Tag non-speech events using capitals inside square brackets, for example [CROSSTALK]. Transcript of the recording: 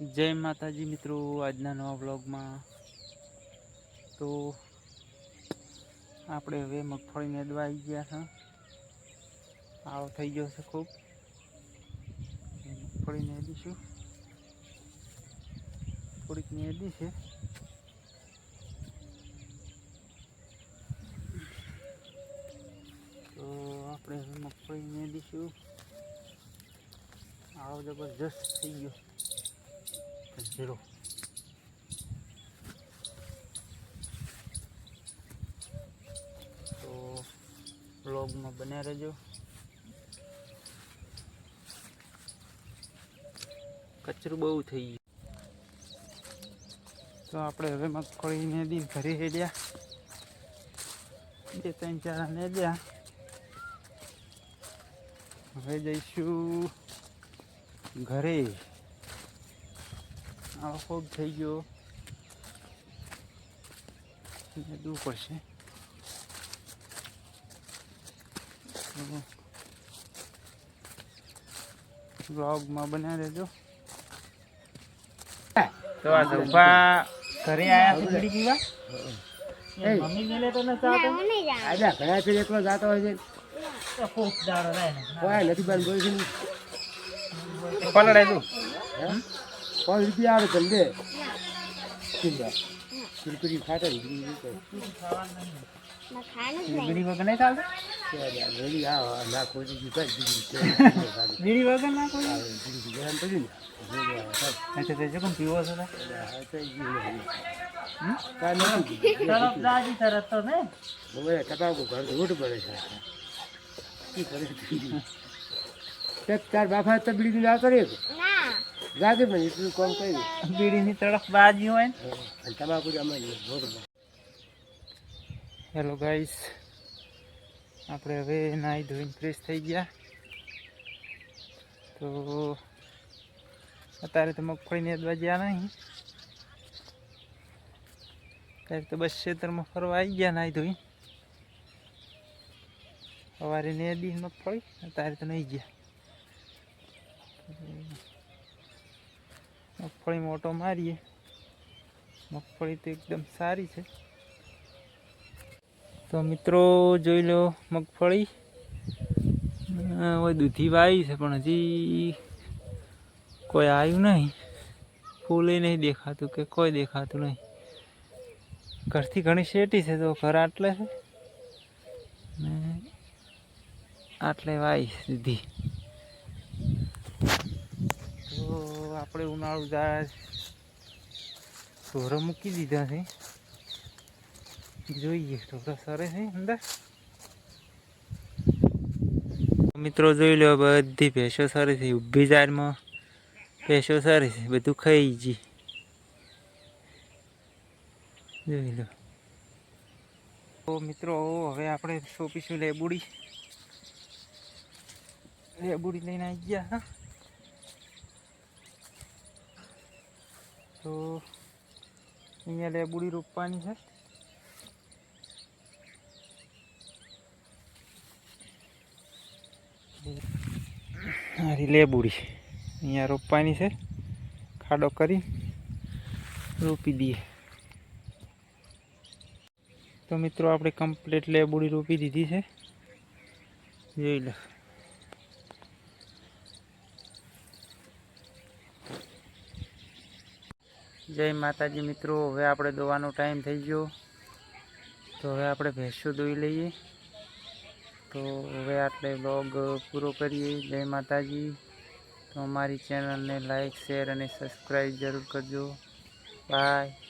જય માતાજી મિત્રો, આજના નવા બ્લોગમાં તો આપણે હવે મગફળી મેદવા આવી ગયા છે. આવો થઈ ગયો છે ખૂબ. મગફળી મેદીશું થોડીક મેદી છે. તો આપણે હવે મગફળી મેદીશું આવો જબરજસ્ત થઈ ગયો. ઝીરો તો બ્લોગમાં બન્યા રહેજો. કચરું બહુ થઈ ગયું. તો આપણે હવે મગફળીને દી ઘરે હેડ્યા બે, ત્રણ ચાર દ્યા હવે જઈશું ઘરે. આવો ખૂબ થઈ ગયો. દૂર પડશે. બ્લોગમાં બનાવી દેજો તો આ સૌભા ઘરે આયા છે બીડી પીવા? એ. મમ્મી મેલે તો નથી આવતો આજા ઘણા છે એકલો જાતો હોય છે. તો ખૂબ દાડો રહે ને. કોઈ નથી બંધ બોલ છે પલડે તું? પાંચ રૂપિયા આવે ધંધે કુરકુરી ખાતા બીડી વગર નહીં ચાલતું? રેડી હા ના કોઈ બીડી [LAUGHS] વગર ના કોઈ? બીજું ગરમ પડ્યું અચ્છા તે શું પીવો છો? ને તરફ દાજી તરફ તો ને. હવે કટાવ ઘર રોડ પડે છે. શું કરે તાર બાપા તો બીડી ના કરે જાગે પણ એટલું કામ કર્યું. બીડીની તડક બાજી હોય ને. અને તમાકુ અમારી હેલો ગાઈસ આપણે હવે નાહી ધોઈને ફ્રેશ થઈ ગયા. તો અત્યારે તો મગફળી અદવા ગયા નહીં. ત્યારે તો બસ ખેતરમાં ફરવા આવી ગયા નાહી ધોઈ સવારે નેદી મગફળી અત્યારે તો નહીં ગયા. મગફળી મોટો મારીએ. મગફળી તો એકદમ સારી છે. તો મિત્રો જોઈ લો મગફળી. હવે દૂધી વાવી છે, પણ હજી કોઈ આવ્યું નહીં. ફૂલે નહીં દેખાતું કે કોઈ દેખાતું નહીં. ઘરથી ઘણી શેટી છે, તો ઘર આટલે છે. ને આટલે વાવી દૂધી તો ઉનાળુ ઝાડ ઢોરો મૂકી દીધા છે. જોઈએ ઢોરા સરે છે, અંદર. મિત્રો, જોઈ લો, બધી ભેંસો સરે છે. ઊભી જારમાં ભેંસો સરે છે. બધું ખાઈ જી જોઈ લો. તો મિત્રો, હવે આપણે સોંપીશું લેબુડી. લેબુડી લઈને આવી ગયા, હા. તો અહીંયા લેબુડી રોપવાની છે. હારી લેબુડી અહીંયા રોપવાની છે. ખાડો કરી રોપી દઈએ. તો મિત્રો, આપણે કમ્પ્લીટ લેબુડી રોપી દીધી છે. જોઈ લો. જય માતાજી મિત્રો, હવે આપણે દોવાનો ટાઈમ થઈ ગયો. તો હવે આપણે ભેંસો દોઈ લઈએ. તો હવે આટલે બ્લોગ પૂરો કરીએ. જય માતાજી. તો અમારી ચેનલને લાઈક, શેર અને સબસ્ક્રાઈબ જરૂર કરજો. બાય.